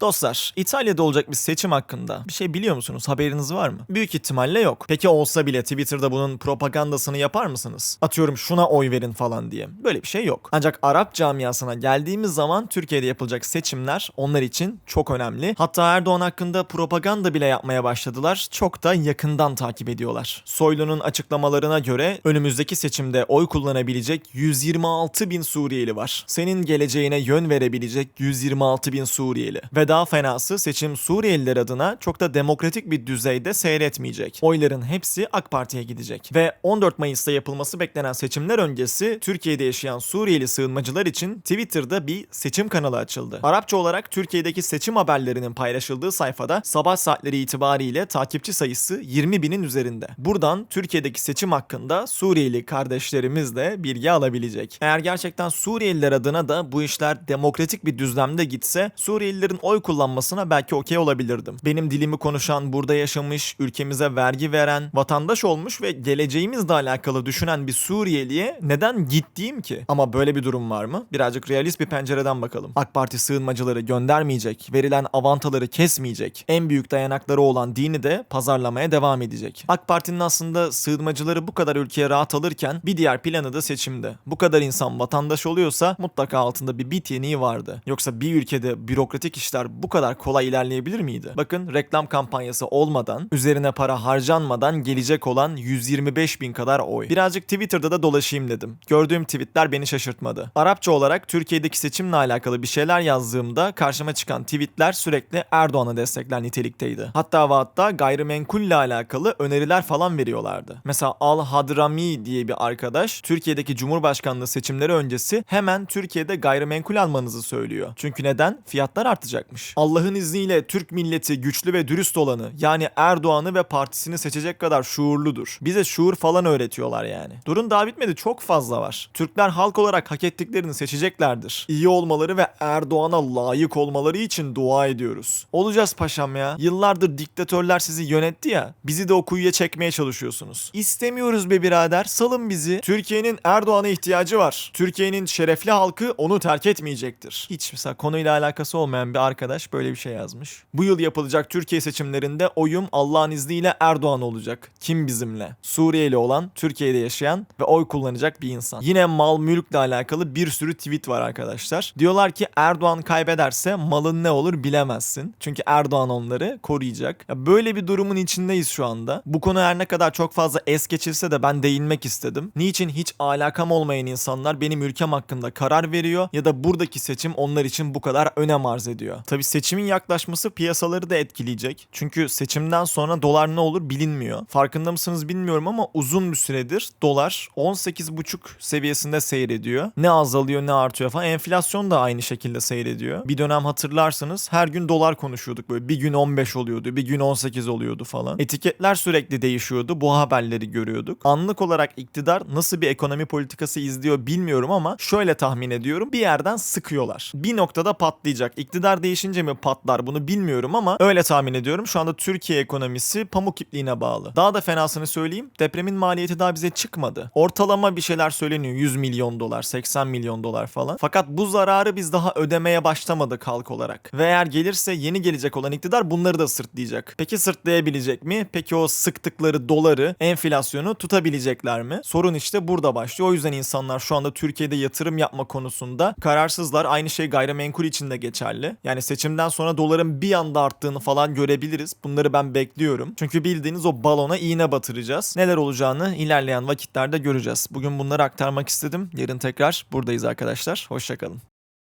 Dostlar, İtalya'da olacak bir seçim hakkında bir şey biliyor musunuz? Haberiniz var mı? Büyük ihtimalle yok. Peki olsa bile Twitter'da bunun propagandasını yapar mısınız? Atıyorum şuna oy verin falan diye. Böyle bir şey yok. Ancak Arap camiasına geldiğimiz zaman Türkiye'de yapılacak seçimler onlar için çok önemli. Hatta Erdoğan hakkında propaganda bile yapmaya başladılar. Çok da yakından takip ediyorlar. Soylu'nun açıklamalarına göre önümüzdeki seçimde oy kullanabilecek 126 bin Suriyeli var. Senin geleceğine yön verebilecek 126 bin Suriyeli. Ve daha fenası seçim Suriyeliler adına çok da demokratik bir düzeyde seyretmeyecek. Oyların hepsi AK Parti'ye gidecek. Ve 14 Mayıs'ta yapılması beklenen seçimler öncesi Türkiye'de yaşayan Suriyeli sığınmacılar için Twitter'da bir seçim kanalı açıldı. Arapça olarak Türkiye'deki seçim haberlerinin paylaşıldığı sayfada sabah saatleri itibariyle takipçi sayısı 20 binin üzerinde. Buradan Türkiye'deki seçim hakkında Suriyeli kardeşlerimiz de bilgi alabilecek. Eğer gerçekten Suriyeliler adına da bu işler demokratik bir düzlemde gitse Suriyelilerin oy kullanmasına belki okey olabilirdim. Benim dilimi konuşan, burada yaşamış, ülkemize vergi veren, vatandaş olmuş ve geleceğimizle alakalı düşünen bir Suriyeliye neden git diyeyim ki? Ama böyle bir durum var mı? Birazcık realist bir pencereden bakalım. AK Parti sığınmacıları göndermeyecek, verilen avantaları kesmeyecek, en büyük dayanakları olan dini de pazarlamaya devam edecek. AK Parti'nin aslında sığınmacıları bu kadar ülkeye rahat alırken bir diğer planı da seçimde. Bu kadar insan vatandaş oluyorsa mutlaka altında bir bit yeniği vardı. Yoksa bir ülkede bürokratik işler bu kadar kolay ilerleyebilir miydi? Bakın reklam kampanyası olmadan, üzerine para harcanmadan gelecek olan 125 bin kadar oy. Birazcık Twitter'da da dolaşayım dedim. Gördüğüm tweetler beni şaşırtmadı. Arapça olarak Türkiye'deki seçimle alakalı bir şeyler yazdığımda karşıma çıkan tweetler sürekli Erdoğan'ı destekler nitelikteydi. Hatta ve hatta gayrimenkulle alakalı öneriler falan veriyorlardı. Mesela Al Hadrami diye bir arkadaş Türkiye'deki Cumhurbaşkanlığı seçimleri öncesi hemen Türkiye'de gayrimenkul almanızı söylüyor. Çünkü neden? Fiyatlar artacakmış. Allah'ın izniyle Türk milleti güçlü ve dürüst olanı yani Erdoğan'ı ve partisini seçecek kadar şuurludur. Bize şuur falan öğretiyorlar yani. Durun daha bitmedi çok fazla var. Türkler halk olarak hak ettiklerini seçeceklerdir. İyi olmaları ve Erdoğan'a layık olmaları için dua ediyoruz. Olacağız paşam ya. Yıllardır diktatörler sizi yönetti ya. Bizi de o kuyuya çekmeye çalışıyorsunuz. İstemiyoruz be birader. Salın bizi. Türkiye'nin Erdoğan'a ihtiyacı var. Türkiye'nin şerefli halkı onu terk etmeyecektir. Hiç mesela konuyla alakası olmayan bir arkadaş böyle bir şey yazmış. Bu yıl yapılacak Türkiye seçimlerinde oyum Allah'ın izniyle Erdoğan olacak. Kim bizimle? Suriyeli olan, Türkiye'de yaşayan ve oy kullanacak bir insan. Yine mal mülkle alakalı bir sürü tweet var arkadaşlar. Diyorlar ki Erdoğan kaybederse malın ne olur bilemezsin. Çünkü Erdoğan onları koruyacak. Ya böyle bir durumun içindeyiz şu anda. Bu konu her ne kadar çok fazla es geçilse de ben değinmek istedim. Niçin hiç alakam olmayan insanlar benim ülkem hakkında karar veriyor ya da buradaki seçim onlar için bu kadar önem arz ediyor. Tabi seçimin yaklaşması piyasaları da etkileyecek. Çünkü seçimden sonra dolar ne olur bilinmiyor. Farkında mısınız bilmiyorum ama uzun bir süredir dolar 18,5 seviyesinde seyrediyor. Ne azalıyor ne artıyor falan. Enflasyon da aynı şekilde seyrediyor. Bir dönem hatırlarsınız her gün dolar konuşuyorduk böyle. Bir gün 15 oluyordu, bir gün 18 oluyordu falan. Etiketler sürekli değişiyordu. Bu haberleri görüyorduk. Anlık olarak iktidar nasıl bir ekonomi politikası izliyor bilmiyorum ama şöyle tahmin ediyorum. Bir yerden sıkıyorlar. Bir noktada patlayacak. İktidar değişince mi patlar bunu bilmiyorum ama öyle tahmin ediyorum. Şu anda Türkiye ekonomisi pamuk ipliğine bağlı. Daha da fenasını söyleyeyim. Depremin maliyeti daha bize çıkmadı. Ortalama bir şeyler söyleniyor. 100 milyon dolar, 80 milyon dolar falan. Fakat bu zararı biz daha ödemeye başlamadık halk olarak. Ve eğer gelirse yeni gelecek olan iktidar bunları da sırtlayacak. Peki sırtlayabilecek mi? Peki o sıktıkları doları, enflasyonu tutabilecekler mi? Sorun işte burada başlıyor. O yüzden insanlar şu anda Türkiye'de yatırım yapma konusunda kararsızlar. Aynı şey gayrimenkul için de geçerli. Yani seçimden sonra doların bir anda arttığını falan görebiliriz. Bunları ben bekliyorum. Çünkü bildiğiniz o balona iğne batıracağız. Neler olacağını ilerleyen vakitlerde göreceğiz. Bugün bunları aktarmak istedim. Yarın tekrar buradayız arkadaşlar. Hoşçakalın.